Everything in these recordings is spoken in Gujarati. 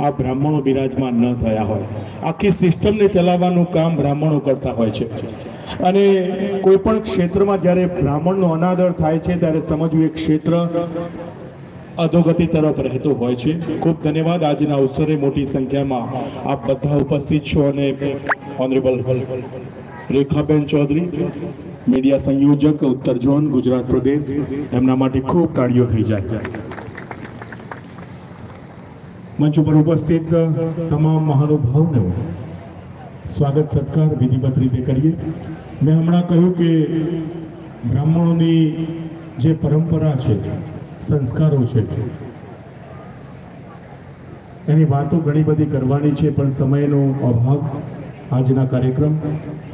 આ બ્રાહ્મણો બિરાજમાન ન થયા હોય. આખી સિસ્ટમને ચલાવવાનું કામ બ્રાહ્મણો કરતા હોય છે. અને કોઈ પણ ક્ષેત્રમાં જ્યારે બ્રાહ્મણનો અનાદર થાય છે, ત્યારે સમજવું એ ક્ષેત્ર અધોગતિ તરફ રહેતો હોય છે. ખૂબ ધન્યવાદ. આજના અવસરે મોટી સંખ્યામાં આપ બધા ઉપસ્થિત છો અને ઓનરેબલ રેખાબેન ચૌધરી, મીડિયા સંયોજક, ઉત્તર ઝોન, ગુજરાત પ્રદેશ, એમના માટે ખૂબ તાળીઓ થઈ જાય. મંચ ઉપર ઉપસ્થિત તમામ મહાનુભાવને સ્વાગત, સત્કાર, વિધિવત રીતે કરીએ. મેં હમણાં કહ્યું કે બ્રાહ્મણોની જે પરંપરા છે, સંસ્કારો છે, એની વાતો ઘણી બધી કરવાની છે, પણ સમયનો અભાવ આજના કાર્યક્રમ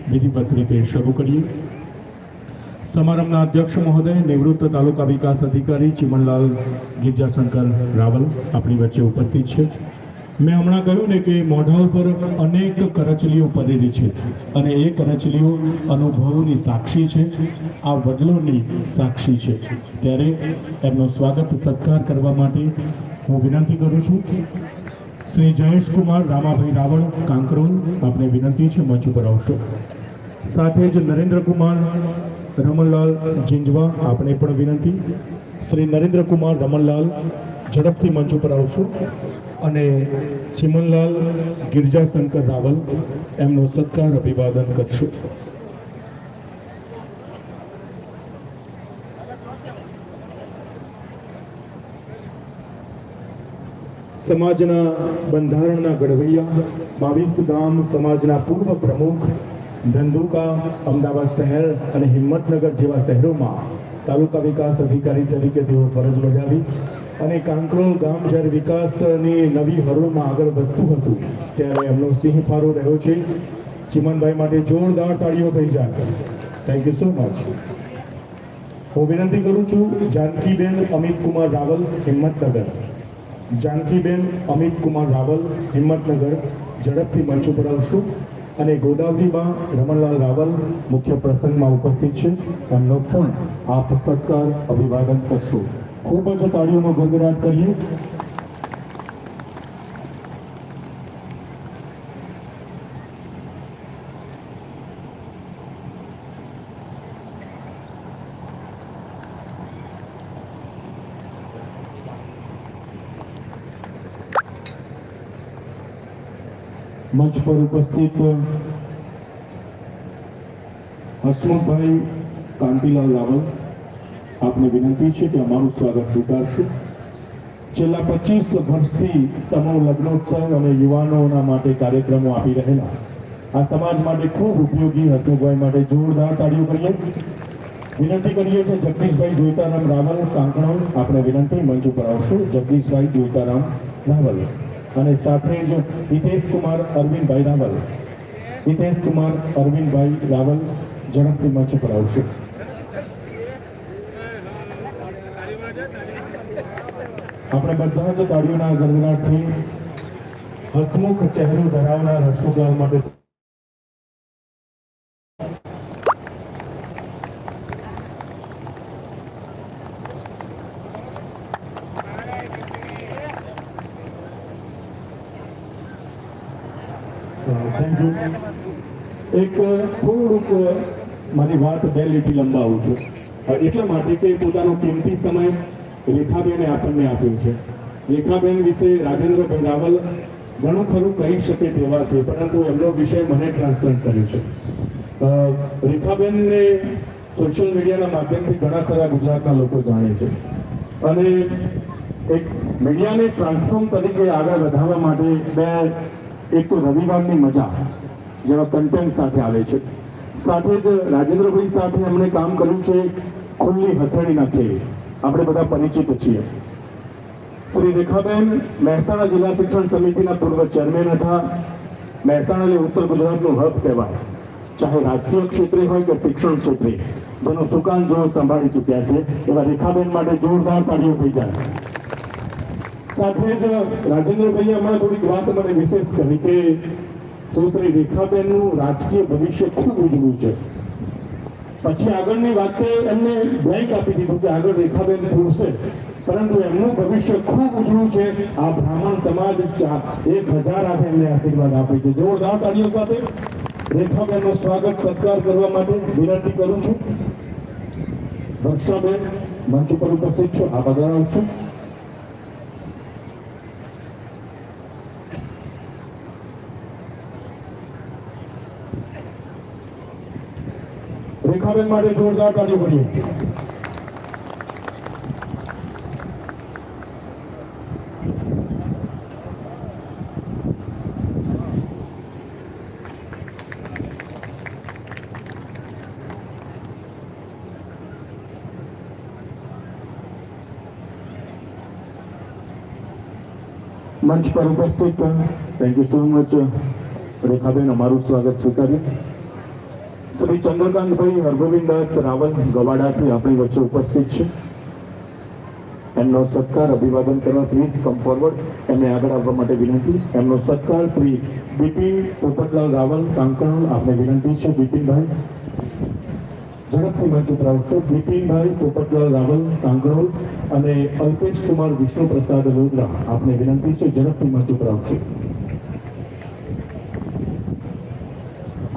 વિધિવત રીતે શરૂ કરીએ. સમારંભના અધ્યક્ષ મહોદય, નિવૃત્ત તાલુકા વિકાસ અધિકારી ચિમનલાલ ગિરજાશંકર રાવલ આપણી વચ્ચે ઉપસ્થિત છે. મેં હમણાં કહ્યું ને કે મોઢા ઉપર અનેક કરચલીઓ પડેલી છે અને એ કરચલીઓ અનુભવોની સાક્ષી છે, આ વડલોની સાક્ષી છે. ત્યારે એમનો સ્વાગત સત્કાર કરવા માટે હું વિનંતી કરું છું. શ્રી જયેશકુમાર રામાભાઈ રાવળ કાંકરોલ આપને વિનંતી છે, મંચ ઉપર આવશો. સાથે જ નરેન્દ્રકુમાર રમણલાલ ઝીંઝવા આપણે પણ વિનંતી. શ્રી નરેન્દ્રકુમાર રમણલાલ, ઝડપથી મંચ ઉપર આવશો. અને ચિમનલાલ ગિરજાશંકર રાવલ, એમનો સત્કાર અભિવાદન કરશું. સમાજના બંધારણના ઘડવૈયા બાવીસ ગામ સમાજના પૂર્વ પ્રમુખ ધંધુકા, અમદાવાદ શહેર અને હિંમતનગર જેવા શહેરોમાં તાલુકા વિકાસ અધિકારી તરીકે તેઓ ફરજ બજાવી અને કાંકરોલ ગામ જ્યારે વિકાસની નવી હરોળમાં આગળ વધતું હતું, ત્યારે એમનો સિંહ ફારો રહ્યો છે. ચિમનભાઈ માટે જોરદાર તાળીઓ થઈ જાય. થેન્ક યુ સો મચ હું વિનંતી કરું છું, જાનકીબેન અમિત કુમાર રાવલ, હિંમતનગર. જાનકીબેન અમિત કુમાર રાવલ, હિંમતનગર. ઝડપથી મંચ ઉપર આવશું. અને ગોદાવરીમાં રમણલાલ રાવલ મુખ્ય પ્રસંગમાં ઉપસ્થિત છે. એમનો પણ આપ સત્કાર અભિવાદન કરશો. ખૂબ જ તાળીઓનો ગડગડાટ કરીએ. મંચ પર ઉપસ્થિત હસમુખભાઈ કાંતિલાલ રાવલ. આપને વિનંતી છે કે અમારું સ્વાગત સ્વીકારશે. છેલ્લા પચીસ વર્ષથી સમૂહ લગ્નોત્સવ અને યુવાનોના માટે કાર્યક્રમો આપી રહેલા. આ સમાજ માટે ખૂબ ઉપયોગી હસમુખભાઈ માટે જોરદાર તાળીઓ કરીએ. વિનંતી કરીએ છીએ જગદીશભાઈ જોઈતારામ રાવલ કાંકણોલ આપણે વિનંતી, મંચ ઉપર આવશું. જગદીશભાઈ જોઈતારામ રાવલ. અને સાથે જ હિતેશ કુમાર અરવિંદભાઈ રાવલ. હિતેશ કુમાર અરવિંદભાઈ રાવલ ઝડપથી મંચ પર આવશે. આપણે બધા જ તાળીઓના ગરગડાટથી હસમુખ ચહેરો ધરાવનાર હસમુખ માટે થેન્ક યુ એક થોડુંક મારી વાત બે લીટી લંબાવું છું. એટલા માટે કે પોતાનો કિંમતી સમય રેખાબેને આપણને આપ્યો છે. રેખાબેન વિશે રાજેન્દ્રભાઈ રાવલ ઘણું ખરું કહી શકે તેવા છે, પરંતુ એમનો વિષય મને ટ્રાન્સફર કર્યો છે. રેખાબેનને સોશિયલ મીડિયાના માધ્યમથી ઘણા ખરા ગુજરાતના લોકો જાણે છે. અને એક મીડિયાને ટ્રાન્સફોર્મ તરીકે આગળ વધારવા માટે બે, એક તો રવિવારની મજા જેવા કન્ટેન્ટ સાથે આવે છે. સાથે જ રાજેન્દ્રભાઈ સાથે અમને કામ કર્યું છે ખુલ્લી હથેળીના નાખે. આપણે બધા પરિચિત છીએ. શ્રી રેખાબેન મહેસાણા જિલ્લા શિક્ષણ સમિતિના પૂર્વ ચેરમેન હતા. મહેસાણાને ઉત્તર ગુજરાતનું હબ કહેવાય. ચાહે રાજકીય ક્ષેત્રે હોય કે શિક્ષણ ક્ષેત્રે. જેનો સુકાન જો સંભાળી ચૂક્યા છે, એવા રેખાબેન માટે જોરદાર તાળીઓ થઈ જાય. સાથે જ રાજેન્દ્રભાઈ હમણાં થોડીક વાત મને વિશેષ કરી કે સુશ્રી રેખાબેનનું રાજકીય ભવિષ્ય ખૂબ ઉજળું છે. પછી આગળની વાતે એમને બ્લેન્ક આપી દીધું કે આગળ રેખાબેન પૂરશે. પરંતુ એમનું ભવિષ્ય ખૂબ ઉજળું છે. આ બ્રાહ્મણ સમાજ એક હજાર હાથે એમને આશીર્વાદ આપે છે. જોરદાર તાળીઓ સાથે રેખાબેનનો સ્વાગત, સત્કાર કરવા માટે વિનંતી કરું છું. વર્ષાબેન, મંચ ઉપર ઉપસ્થિત છો. આપ આગળ આવશો રેખાબેન માટે જોરદાર તાળી કરીએ મંચ પર ઉપસ્થિત thank you so much Rekhaben, અમારું સ્વાગત સ્વીકાર્યું. શ્રી ચંદ્રકાંતભાઈ હરગોવિંદાસ રાવલ ગવાડાથી આપણી વચ્ચે ઉપસ્થિત છે. એમનો સત્કાર અભિવાદન કરવા પ્લીઝ કમ ફોરવર્ડ એમને આગળ આવવા માટે વિનંતી. એમનો સત્કાર શ્રી બિપિન પોપટલાલ રાવલ કાંકણ આપને વિનંતી છે બિપિનભાઈ ઝડપથી મંચ ઉપર આવશો. બિપિનભાઈ પોપટલાલ રાવલ કાંકરોલ અને અલ્પેશ કુમાર વિષ્ણુ પ્રસાદ રોદરા, આપને વિનંતી છે ઝડપથી મંચ ઉપર આવશે.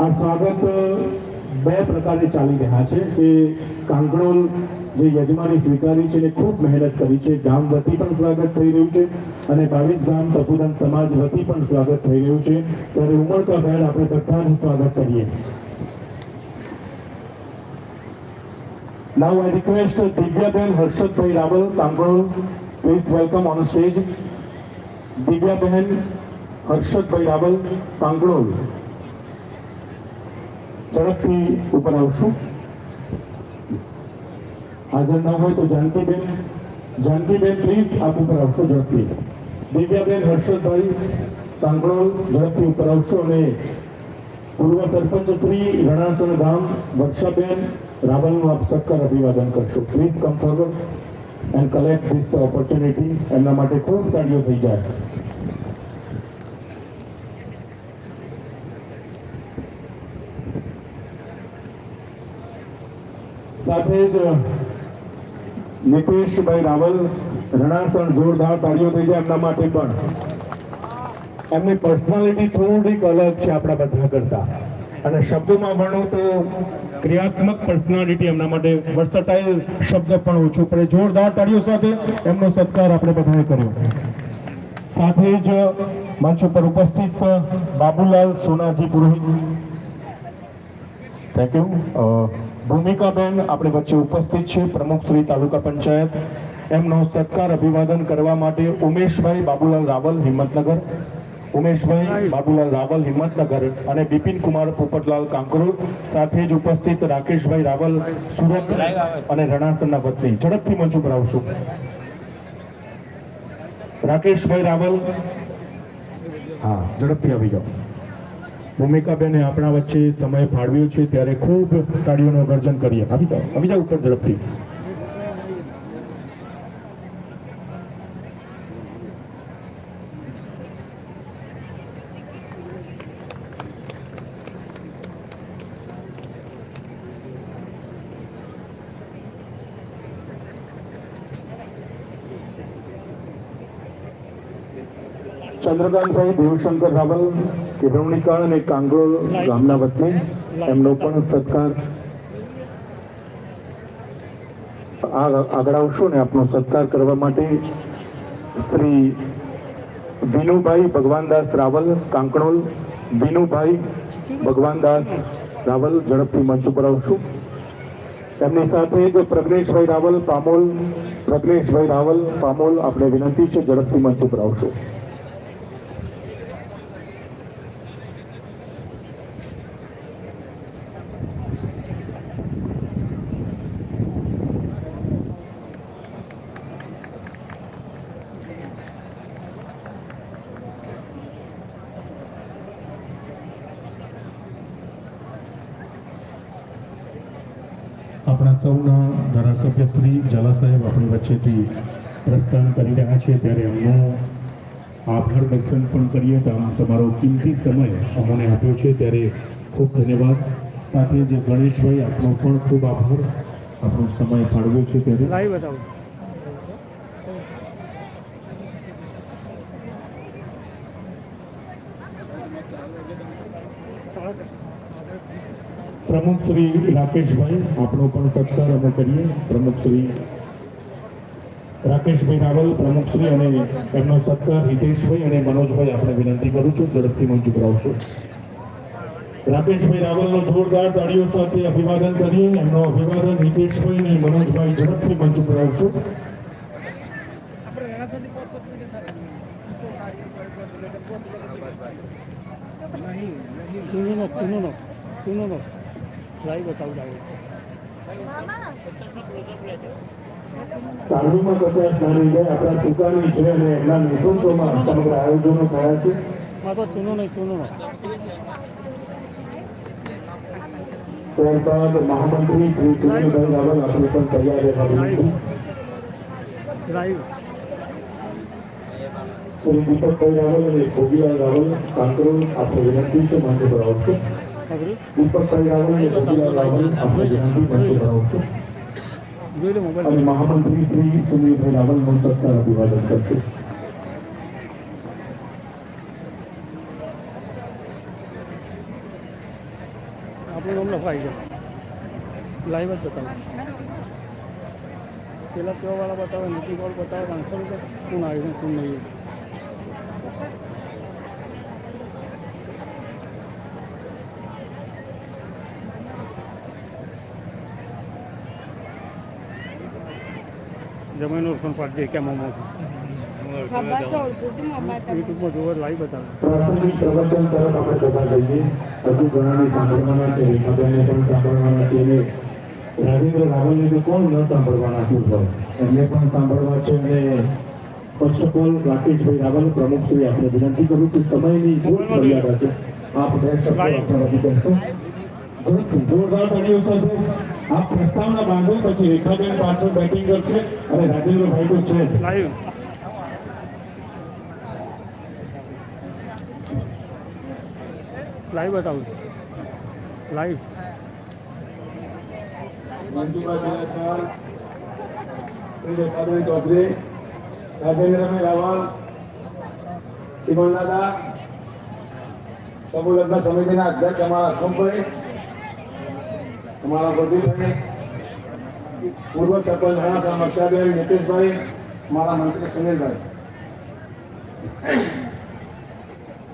આ સ્વાગત બે પ્રકારે ચાલી રહ્યા છે કે કાંકરોલ જે યજમાની સ્વીકારી છે ને ખૂબ મહેનત કરી છે ગામ વતી પણ સ્વાગત થઈ રહ્યું છે અને બાવીસ ગામ તપુદન સમાજ વતી પણ સ્વાગત થઈ રહ્યું છે ત્યારે ઉમળકા ભેર આપણે બધા સ્વાગત કરીએ Now I request Divyaben Harshadbhai Raval, Kangrol, please welcome on stage. Raval, Kangrol. ઝડપથી ઉપર આવશું. હાજર ન હોય તો જાનકીબેન જાનકીબેન પ્લીઝ આપ ઉપર આવશો ઝડપથી. દિવ્યાબેન, હર્ષદભાઈ કાંકરોલ ઝડપથી ઉપર આવશો અને પૂર્વ સરપંચ શ્રી રણાસણ ગામ વર્ષાબેન રાવલનું આપ સક્કર અભિવાદન કરશો. Please come forward and collect this opportunity એમના માટે ખૂબ તાળીઓ થઈ જાય. સાથે જ નિતેશભાઈ રાવલ રણાસણ જોરદાર તાળીઓ થઈ જાય એમના માટે પણ. એમની પર્સનાલિટી થોડીક અલગ છે આપણા બધા કરતા. અને શબ્દોમાં ભણો તો ક્રિયાત્મક પર્સનાલિટી એમના માટે વર્સટાઇલ શબ્દ પણ ઓછું પડે. જોરદાર તાળીઓ સાથે એમનો સત્કાર આપણે બધાએ કર્યો. સાથે જ મંચ ઉપર ઉપસ્થિત બાબુલાલ સોનાજી પુરોહિત. થેન્ક યુ ભૂમિકાબેન આપણે વચ્ચે ઉપસ્થિત છે. પ્રમુખ શ્રી તાલુકા પંચાયત. એમનો સત્કાર અભિવાદન કરવા માટે ઉમેશભાઈ બાબુલાલ રાવલ હિંમતનગર. ઉમેશભાઈ બાબુલાલ રાવલ હિંમતનગર અને બિપિન કુમાર પોપટલાલ કાંકરોલ સાથે જ ઉપસ્થિત રાકેશભાઈ રાવલ સુરત અને રણાસનના વતની. ઝડપથી મંચ ઉપર આવશું. રાકેશભાઈ રાવલ. હા ઝડપથી આવી જાઓ. ભૂમિકાબેને આપણા વચ્ચે સમય ફાળવ્યો છે, ત્યારે ખૂબ તાળીઓનું ગર્જન કરીએ. આવી જાઓ આવી જાઓ ઉપર ઝડપથી. ચંદ્રકાંતભાઈ દેવશંકર રાવલ કેળવણીકા અને કાંગરોલ ગામના વતની, એમનો પણ સત્કાર. આગળ આવશો ને આપનો સત્કાર કરવા માટે શ્રી વિનુભાઈ ભગવાનદાસ રાવલ કાંકણોલ વિનુભાઈ ભગવાનદાસ રાવલ ઝડપથી મંચ ઉપર આવશું. એમની સાથે જ પ્રજ્ઞેશભાઈ રાવલ, પામોલ. પ્રજ્ઞેશભાઈ રાવલ, પામોલ આપણે વિનંતી છે, ઝડપથી મંચ ઉપર આવશો આપણા સૌના ધારાસભ્ય શ્રી ઝાલા સાહેબ આપણી વચ્ચેથી પ્રસ્થાન કરી રહ્યા છે. ત્યારે એમનો આભાર દર્શન પણ કરીએ તો તમારો કિંમતી સમય અમને આપ્યો છે. ત્યારે ખૂબ ધન્યવાદ. સાથે જે ગણેશભાઈ આપનો પણ ખૂબ આભાર. આપણો સમય ફાળવ્યો છે ત્યારે. પ્રમુખ શ્રી રાકેશભાઈ, આપણો પણ સત્કાર અમે કરીએ. પ્રમુખ શ્રી રાકેશભાઈ રાવલ, પ્રમુખ શ્રી અને એમનો સત્કાર હિતેશભાઈ અને મનોજભાઈ આપણે વિનંતી કરું છું. ઝડપથી મંચ ઉપર આવશો. રાકેશભાઈ રાવલનો જોરદાર તાળીઓ સાથે અભિવાદન કરીએ. એમનો અભિવાદન હિતેશભાઈ અને મનોજભાઈ ઝડપથી મંચ ઉપર આવશો. ચૂનો ચૂનો ચૂનો લાઈવ બતાવું લાઈવ તાળીમાં પચાસ નાની જાય આપણા સુકાની છે અને એમના નેતૃત્વમાં સમગ્ર આયોજનો થયા છે. માં તો ચૂનો નહીં ચૂનો. ત્યારબાદ મહામંત્રી શ્રી ચુનીભાઈ રાવલ આપણે પણ તૈયાર રહેવા લાઈવ શ્રી દીપકભાઈ રાવલ અને ભોગીલાલ રાવલ કાંકરોલ આપણે વિનંતી છે મંચ પર આવશે રાવલ રાવલ આવશે જોઈ લો મોબાઈલ. મહામંત્રી શ્રી સુનિલભાઈ રાવલનું સત્તા અભિવાદન કરશે. આપણું નામ લખાઈ જાય લાઈવ જ બતાવું. પેલા કેવા વાળા બતાવે નીતિ વાળું બતાવે પાંચસો રૂપિયા. કોણ આવ્યું કોણ નહીં જમીન ઓળખણ પાડજે ક્યાં મોમો છે ખબર છે ઓળખું છું મમ્મા તમે યુટ્યુબમાં જોવે લાઈવ બતાવે પ્રાસંગિક પ્રવચન તરફ આપણે બધા જઈએ. હજુ ઘણાને સાંભળવાના છે. રેખાબેનને પણ સાંભળવાના છે. રાજેન્દ્ર રાવલને તો કોણ ન સાંભળવાના હતું એમને પણ સાંભળવા છે. અને ફર્સ્ટ ઓફ ઓલ રાકેશભાઈ રાવલ પ્રમુખ શ્રી આપણે વિનંતી કરું કે સમયની ખૂબ મર્યાદા છે. આપ બે શબ્દો આપણા રજૂ કરશો જોરદાર તાળીઓ સાથે. આપ પ્રસ્તાવના બાંધો પછી રેખાબેન પાછળ બેટિંગ કરશે અને રાજેન્દ્રભાઈ તો છે લાઈવ. બતાવું લાઈવ. શ્રી રેખાબેન ચૌધરી. રાજેન્દ્રભાઈ રાવલ. સિમન દાદા. સમૂહ લગ્ન સમિતિના અધ્યક્ષ અમારા અશોકભાઈ અમારા બધી પૂર્વ સરપંચ રણાસા મક્ષાબેન નીતિશભાઈ, મારા મંત્રી સુનિલભાઈ.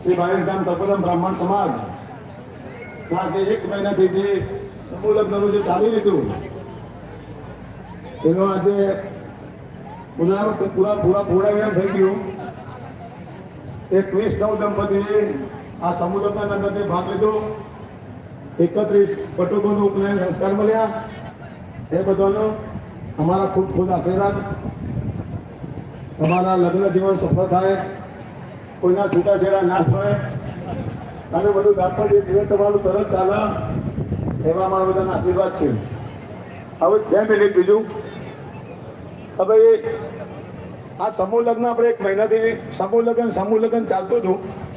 શ્રી ભાવેશધામ તપોદમ બ્રાહ્મણ સમાજ. ના જે એક મહિનાથી જે સમૂહ લગ્નનું જે ચાલી રહ્યું એનો આજે પુનરાવર્તન પૂરા પૂરા પૂર્ણાવિરામ થઈ ગયું. એકવીસ નવ દંપતીએ આ સમૂહ લગ્નની અંદર ભાગ લીધો. એકત્રીસ પટુકોનું ઉપનયન સંસ્કાર મળ્યા. એ બધાનો, અમારા ખૂબ ખૂબ આશીર્વાદ. તમારા લગ્ન જીવન સફળ થાય. કોઈના છૂટાછેડા ના થાય. અને બધું દાંપત્ય જીવન તમારું સરસ ચાલે. એવા અમારા બધાના આશીર્વાદ છે. હવે બે મિનિટ બીજું. હવે આ સમૂહ લગ્ન આપણે એક મહિનાથી સમૂહ લગ્ન સમૂહ લગ્ન ચાલતું હતું.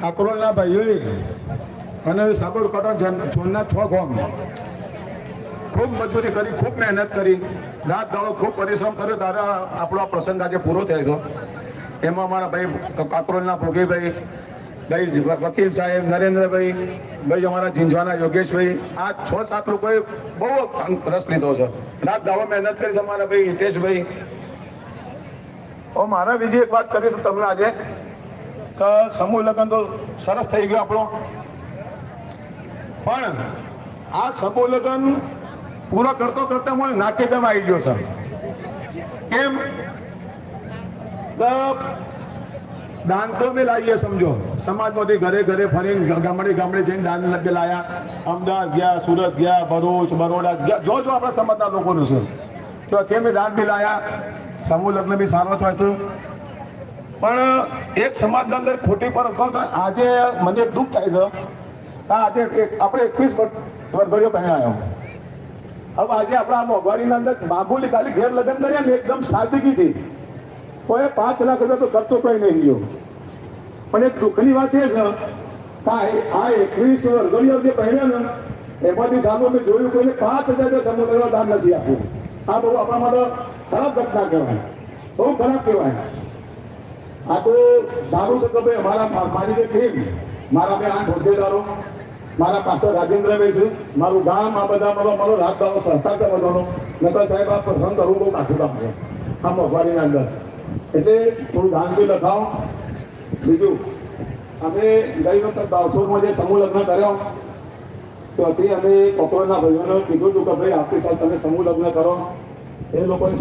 કાકરોલના ભાઈઓએ અને સાબરકાંઠા ઝોનના છ ગામ. ખૂબ મજૂરી કરી, ખૂબ મહેનત કરી. રાત દાડો ખૂબ પરિશ્રમ કર્યો. ત્યારે આપણો આ પ્રસંગ આજે પૂરો થયો છે. એમાં અમારા ભાઈ કાકરોલના ભોગીભાઈ, ભાઈ વકીલ સાહેબ, નરેન્દ્રભાઈ, ભાઈ અમારા ઝીંઝવાના યોગેશભાઈ, આ છ સાત લોકોએ બહુ રસ લીધો છે. રાત દાડો મહેનત કરી છે અમારા ભાઈ હિતેશભાઈ. મારા બીજી એક વાત કરીશ તમને આજે. સમૂહ લગ્ન તો સરસ થઈ ગયો આપણો. પણ આ સબો લગન પૂરો કરતો કરતા મને નાકે આવી ગયો છે. કેમ? દાન અમે લાવીએ સમજો. સમાજમાંથી ઘરે ઘરે ફરીને ગામડે ગામડે જઈને દાન લગે લાયા. અમદાવાદ ગયા, સુરત ગયા, ભરૂચ, બરોડા ગયા. જો જો આપણા સમાજના લોકોનું છે. તો તે અમે દાન બી લાયા. સમૂહ લગ્ન બી સારો થશે પણ એક સમાજના અંદર ખોટી પર આજે મને દુઃખ થાય છે. આજે આપણે એકવીસ વર્ષ પહેણાયો હવે આજે આપણા મોંઘવારીના અંદર મામૂલી ખાલી ઘેર લગ્ન કર્યા ને એકદમ સાદગીથી. તો એ પાંચ લાખ રૂપિયા તો ખર્ચો કઈ નહીં ગયો પણ એક દુઃખની વાત એ છે આ એકવીસ વર્ગણીઓ જે પહેર્યા ને, એમાંથી સામે મેં જોયું કોઈને પાંચ હજાર રૂપિયા સમુદ્રમાં દાન નથી આપ્યું. આ બહુ આપણા માટે ખરાબ ઘટના કહેવાય. બહુ ખરાબ કહેવાય. આ તો સારું છે કે ભાઈ અમારા મારી જે ટીમ, મારા બે આઠ હોદ્દેદારો મારા પાસે રાજેન્દ્રભાઈ છે. મારું ગામ, આ બધા મારો મારો રાજદાનો સહકાર છે બધાનો. નકર સાહેબ, આ પ્રસંગ કરવું બહુ કાઠું કામ છે. આ મોંઘવારીના અંદર. એટલે થોડું દાન લખાવો. બીજું, અમે ગઈ વખત બાવસોરમાં જે સમૂહ લગ્ન કર્યો તો તે અમે કોકરોના ભાઈઓને કીધું હતું કે, ભાઈ આવતી સાલ તમે સમૂહ લગ્ન કરો. એ લોકોને